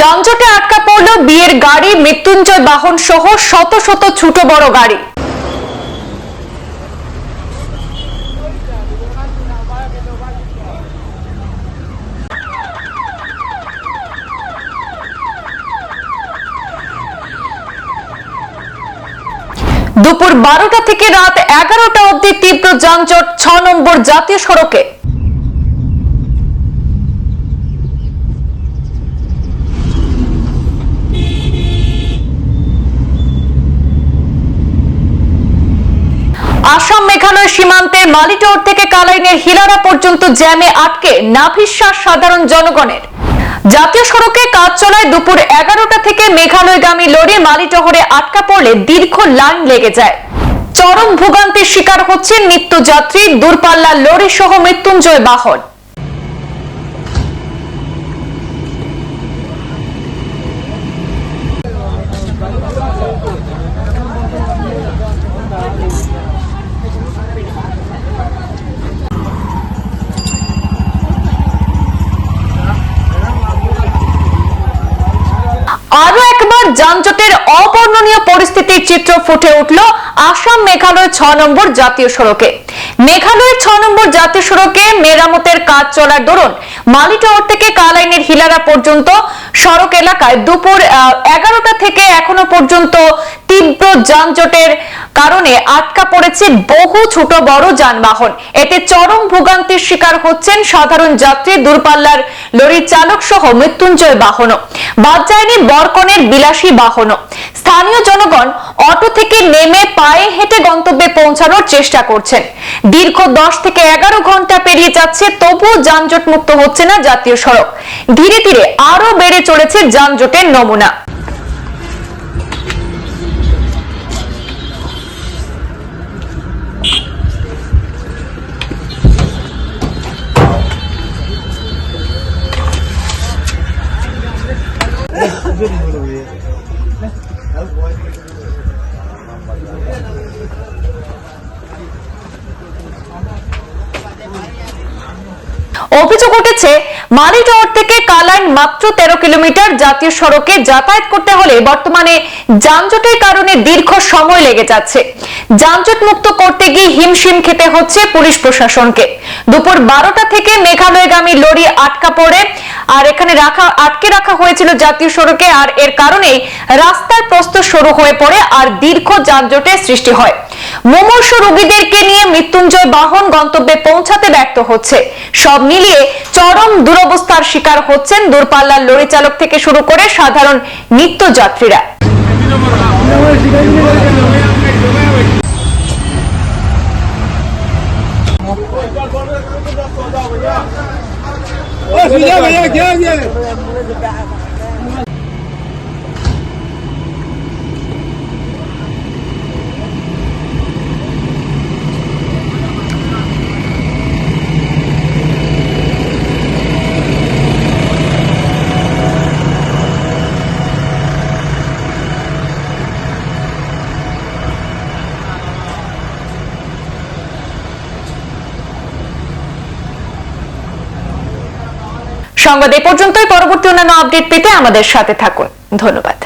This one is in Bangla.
যানজটে আটকা পড়ল বিয়ের গাড়ি, মৃত্যুঞ্জয় বাহন সহ শত শত ছোট বড় গাড়ি। দুপুর বারোটা থেকে রাত এগারোটা অবধি তীব্র যানজট, ছ নম্বর জাতীয় সড়কে। আসাম মেঘালয় সীমান্তে মালিটোর থেকে কালাইনের হিলারা পর্যন্ত জ্যামে আটকে নাভিশ্বাস সাধারণ জনগণের। জাতীয় সড়কে কাজ চলায় দুপুর এগারোটা থেকে মেঘালয়গামী লরি মালিটহরে আটকা পড়লে দীর্ঘ লাইন লেগে যায়। চরম ভোগান্তির শিকার হচ্ছে নিত্যযাত্রী, দূরপাল্লার লরি সহ মৃত্যুঞ্জয় বাহন। যানজটের অবর্ণনীয় পরিস্থিতির চিত্র ফুটে উঠল আসাম মেঘালয় ছ নম্বর জাতীয় সড়কে। মেঘালয়ের ছ নম্বর জাতীয় সড়কে মেরামতের কাজ চলার দরুন মালিটাওয়ার থেকে কালাইনের হিলারা পর্যন্ত সড়ক এলাকায় দুপুর এগারোটা থেকে এখনও পর্যন্ত তীব্র যানজটের কারণে আটকা পড়েছে বহু ছোট বড় যানবাহন। এতে চরম ভোগান্তির শিকার হচ্ছেন সাধারণ যাত্রী, দূরপাল্লার লরির চালক সহ মৃত্যুঞ্জয় বাহনও। বাদ যায়নি বরকনের বিলাসী বাহনও। স্থানীয় জনগণ অটো থেকে নেমে পায়ে হেঁটে গন্তব্যে পৌঁছানোর চেষ্টা করছেন। দীর্ঘ দশ থেকে এগারো ঘণ্টা পেরিয়ে যাচ্ছে, তবুও যানজট মুক্ত হচ্ছে না জাতীয় সড়ক। ধীরে ধীরে আরও বেড়ে চলেছে যানজটের নমুনা। good অভিযোগ উঠেছে মালিটর থেকে কালাইন মাত্র তেরো কিলোমিটার জাতীয় সড়কে যাতায়াত করতে হলে বর্তমানে যানজটের কারণে দীর্ঘ সময় লেগে যাচ্ছে। যানজট মুক্ত করতে গিয়ে হিমশিম খেতে হচ্ছে পুলিশ প্রশাসনকে। দুপুর বারোটা থেকে মেঘালয়গামী লরি আটকা পড়ে, আর এখানে রাখা, আটকে রাখা হয়েছিল জাতীয় সড়কে, আর এর কারণেই রাস্তার প্রস্ত শুরু হয়ে পড়ে, আর দীর্ঘ যানজটের সৃষ্টি হয়। মুমূর্ষ রোগীদেরকে নিয়ে মৃত্যুঞ্জয় বাহন গন্তব্যে পৌঁছাতে ব্যর্থ হচ্ছে। সব মিলিয়ে চরম দুরবস্থার শিকার হচ্ছেন দূরপাল্লার লরি চালক থেকে শুরু করে সাধারণ নিত্যযাত্রীরা ओ भैया भैया क्या সংবাদ এ পর্যন্তই। পরবর্তী অন্যান্য আপডেট পেতে আমাদের সাথে থাকুন। ধন্যবাদ।